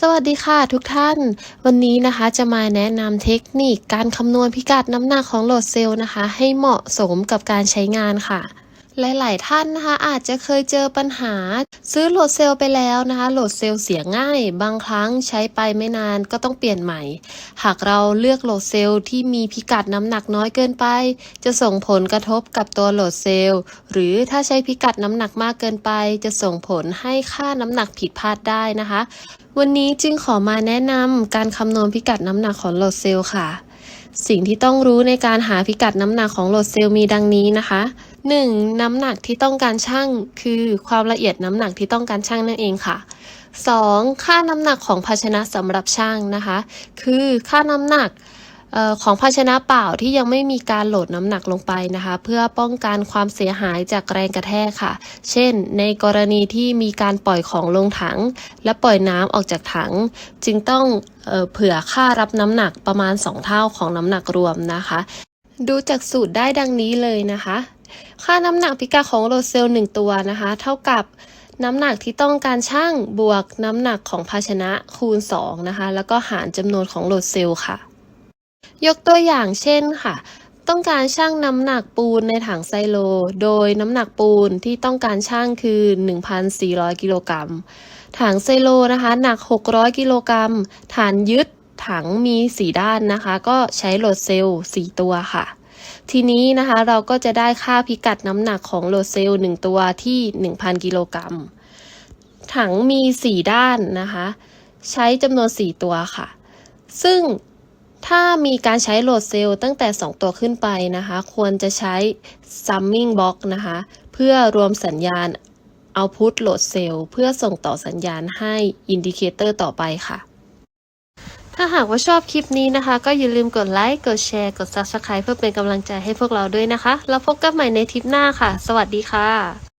สวัสดีค่ะทุกท่าน วันนี้นะคะจะมาแนะนำเทคนิคการคำนวณพิกัดน้ำหนักของโหลดเซลล์นะคะ ให้เหมาะสมกับการใช้งานค่ะ หลาย ๆ ท่านนะคะอาจจะเคยเจอปัญหา ซื้อโหลดเซลล์ไปแล้วนะคะโหลดเซลล์เสียง่าย บางครั้งใช้ไปไม่นานก็ต้องเปลี่ยนใหม่ หากเราเลือกโหลดเซลล์ที่มีพิกัดน้ำหนักน้อยเกินไป จะส่งผลกระทบกับตัวโหลดเซลล์ หรือถ้าใช้พิกัดน้ำหนักมากเกินไป จะส่งผลให้ค่าน้ำหนักผิดพลาดได้นะคะ วันนี้จึงขอมาแนะนำการคำนวณพิกัดน้ำหนักของโหลดเซลล์ค่ะ สิ่งที่ต้องรู้ในการหาพิกัดน้ำหนักของโหลดเซลล์มีดังนี้นะคะ 1. น้ำหนักที่ต้องการชั่ง คือความละเอียดน้ำหนักที่ต้องการชั่งนั่นเองค่ะ 2. ค่าน้ำหนักของภาชนะสำหรับชั่งนะคะ คือค่าน้ำหนัก ของภาชนะเปล่าที่ยังไม่มีการโหลดน้ำหนักลงไปนะคะ เพื่อป้องกันความเสียหายจากแรงกระแทกค่ะ เช่น ในกรณีที่มีการปล่อยของลงถัง และปล่อยน้ำออกจากถัง จึงต้องเออเผื่อค่ารับน้ำหนักประมาณ 2 เท่าของน้ำหนักรวมนะคะ ดูจากสูตรได้ดังนี้เลยนะคะ ค่าน้ำหนักพิกัดของโหลดเซลล์1ตัวนะคะ เท่ากับน้ำหนักที่ต้องการชั่งบวกน้ำหนักของภาชนะคูณ 2 นะคะ แล้วก็หารจำนวนของโหลดเซลล์ค่ะ ยกตัวอย่างเช่นค่ะ ต้องการชั่งน้ำหนักปูนในถังไซโล โดยน้ำหนักปูนที่ต้องการชั่งคือ 1,400 กิโลกรัม ถังไซโลนะคะหนัก 600 กิโลกรัม ฐานยึดถังมี 4 ด้านนะคะ ก็ใช้โหลดเซลล์ 4 ตัวค่ะ ทีนี้นะคะเราก็จะได้ค่าพิกัดน้ำหนักของโหลดเซลล์ 1 ตัวที่ 1,000 กิโลกรัม ถังมี 4 ด้านนะคะ ใช้จำนวน 4 ตัวค่ะ ซึ่ง ถ้ามีการใช้โหลดเซลล์ตั้งแต่ 2 ตัวขึ้นไปนะคะ ควรจะใช้ summing box นะคะ เพื่อรวมสัญญาณ output โหลดเซลล์เพื่อส่งต่อสัญญาณให้ indicator ต่อไปค่ะ ถ้าหากว่าชอบคลิปนี้นะคะ ก็อย่าลืมกดไลค์ กดแชร์ กด subscribe เพื่อเป็นกำลังใจให้พวกเราด้วยนะคะ แล้วพบกันใหม่ในทริปหน้าค่ะ สวัสดีค่ะ